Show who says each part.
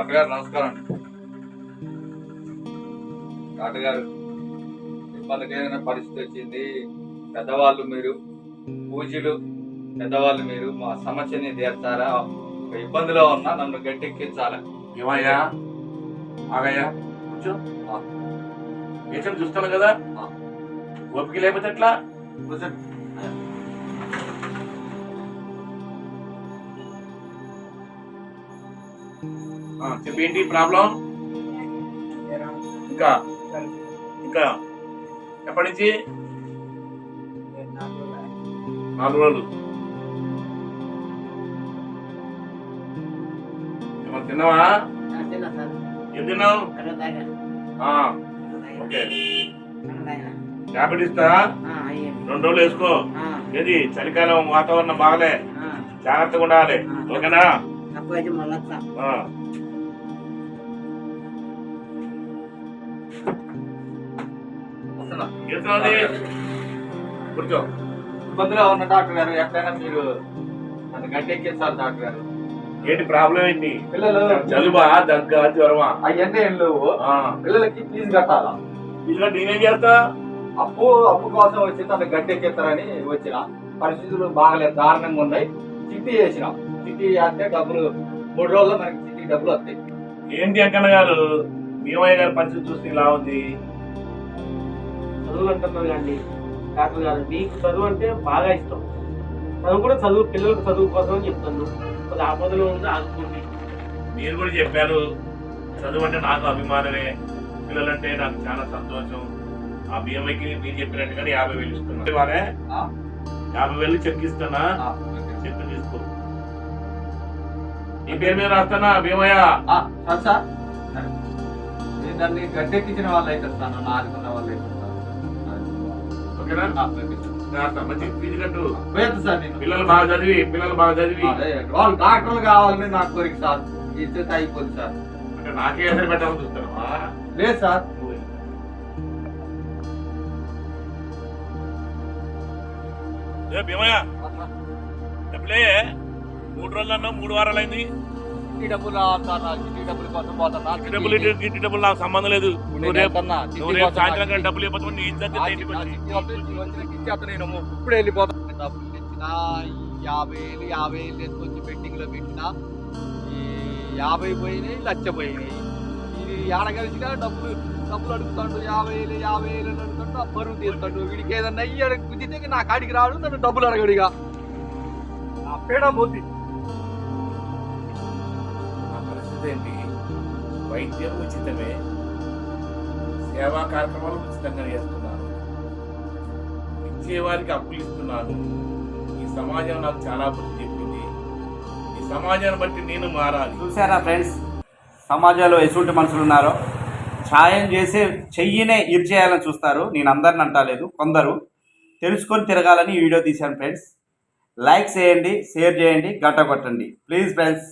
Speaker 1: Doctor గారు నమస్కారం. Doctor గారు ఇబ్బందికరమైన పరిస్థితి వచ్చింది పెద్దవాళ్ళు మీరు పూజలు పెద్దవాళ్ళు మీరు మా సమస్యని తీర్చారా ఒక ఇబ్బందిలో ఉన్నా నన్ను గట్టెక్కించాలి?
Speaker 2: ఏమయ్యా? ఆగయ్యా కూర్చో. ఏచం చూస్తాను కదా. ఓపిక లేకపోతే ఎట్లా?
Speaker 1: కూర్చోండి.
Speaker 2: ఆ, చెప్పు ఏంటి ప్రాబ్లం? ఇంకా? ఇంకా? ఎప్పటి నుంచి? నాలుగు రోజులు. ఏమన్నా తిన్నావా? ఏం తిన్నావు? ఓకే. టాబ్లెట్ ఇస్తా రెండు రోజులు వేసుకో. ఏది? చలికాలం వాతావరణం బాగలే. జాగ్రత్తగా ఉండాలి. ఓకేనా? కూర్చో.
Speaker 1: ఇబ్బందిలో ఉన్న డాక్టర్ గారు ఎట్లయినా మీరు నన్ను గట్టెక్కించాలి డాక్టర్ గారు.
Speaker 2: ఏంటి ప్రాబ్లం ఏంటి?
Speaker 1: పిల్లలు
Speaker 2: జలుబా దగ్గ జ్వరమా?
Speaker 1: అవన్నీ ఏం లేవు. పిల్లలకి ఫీజు కట్టాలా?
Speaker 2: ఇదిగో నేనేం చేస్తా?
Speaker 1: అప్పు అప్పు కోసం వచ్చి తను గట్టెక్కిస్తారని వచ్చిన. పరిస్థితులు బాగలేదు దారుణంగా ఉన్నాయి. చిట్టి చేసిన. చిట్టి చేస్తే డబ్బులు మూడు రోజుల్లో మనకి చిట్టి డబ్బులు వస్తాయి.
Speaker 2: ఏంటి అక్కన్న గారు? భీమయ్య గారి పరిస్థితి చూస్తే ఇలా ఉంది.
Speaker 3: చదువులు అంటున్నారు కానీ డాక్టర్ గారు మీకు చదువు అంటే బాగా ఇష్టం. చదువు కూడా చదువు పిల్లలకు చదువు కోసం అని చెప్తాను కొద్ది ఆపదలో ఉంది ఆదుకోండి.
Speaker 2: మీరు కూడా చెప్పారు చదువు అంటే నాకు అభిమానమే పిల్లలంటే నాకు చాలా సంతోషం. ఆ భీమయ్యకి మీరు చెప్పినట్టుగానే యాభై వేలు ఇస్తున్నా? యాభై వేలు చెక్ ఇస్తున్నా.
Speaker 1: ఆ,
Speaker 2: చెక్ తీసుకో. ఈ పేరు మీద రాస్తానా భీమయ్య?
Speaker 1: ఆ, సార్ సార్. నేను దాన్ని గట్టెక్కించిన వాళ్ళు అయితే సార్ నన్ను ఆదుకున్న వాళ్ళు అయితే
Speaker 2: ఓకేనా
Speaker 1: సార్
Speaker 2: రాస్తా మంచి ఫీజు కట్టు
Speaker 1: పోయొద్దు సార్ నేను.
Speaker 2: పిల్లలు బాగా చదివి పిల్లలు బాగా చదివి.
Speaker 1: వాళ్ళు డాక్టర్లు కావాలని నాకు కోరిక సార్. ఇస్తే అయిపోతుంది సార్.
Speaker 2: అంటే నాకే ఎసరు పెట్టాలని చూస్తావా
Speaker 1: లేదు సార్.
Speaker 2: ఏ భీమయ్య? మూడు రోజులు అన్నా మూడు వారాలు
Speaker 1: చిట్టి డబ్బులు చిట్టి డబ్బులు కోసం పోతున్నా
Speaker 2: ఇంటి డబ్బులు ఇటు ఇంటి డబ్బులు నాకు సంబంధం లేదు నువ్వు రేపు
Speaker 1: వెళ్తున్నా. చిట్టి
Speaker 2: నువ్వు రేపు
Speaker 1: కోసం
Speaker 2: సాయంత్రం కానీ డబ్బులు ఇవ్వకపోతే నీ ఇజ్జత్
Speaker 1: ఆ చిట్టి- ఆ
Speaker 2: వచ్చి
Speaker 1: చిట్టి డబ్బులు ఇచ్చి వచ్చిన ఇచ్చేస్తా నేను ఇప్పుడే వెళ్ళిపోతాను డబ్బులు తెచ్చిన ఈ యాభై వేలు యాభై వేలు తీసుకొచ్చి బెట్టింగ్లో పెట్టిన ఈ యాభై పోయినాయి లక్ష పోయినాయి ఇది కలిసినా డబ్బులు డబ్బులు అడుగుతాడు యాభై వేలు యాభై వేలు అని అడుగుతాడు ఆ బరువు తీస్తాడు వీడికి ఏదన్నా అయ్యి గుద్దితే నా కాడికి రాడు నన్ను డబ్బులు అడగడిగా నా పేడ పోతుంది
Speaker 2: ఉచితమేంటి వైద్యం ఉచితమే. సేవా కార్యక్రమాలు ఉచితంగా చేస్తున్నాను ఇచ్చేవారికి అప్పులు ఇస్తున్నాను. ఈ సమాజం నాకు చాలా బుద్ధి చెప్పింది. ఈ సమాజాన్ని బట్టి నేను మారాలి.
Speaker 4: చూసారా ఫ్రెండ్స్? సమాజంలో ఎటువంటి మనుషులు ఉన్నారో? ఛాయం చేసే చెయ్యినే ఇరిచేయాలని చూస్తారు. నేను అందరిని అంటలేదు కొందరు తెలుసుకొని తిరగాలని ఈ వీడియో తీశాను ఫ్రెండ్స్. లైక్ చేయండి షేర్ చేయండి గంట కొట్టండి. Please friends.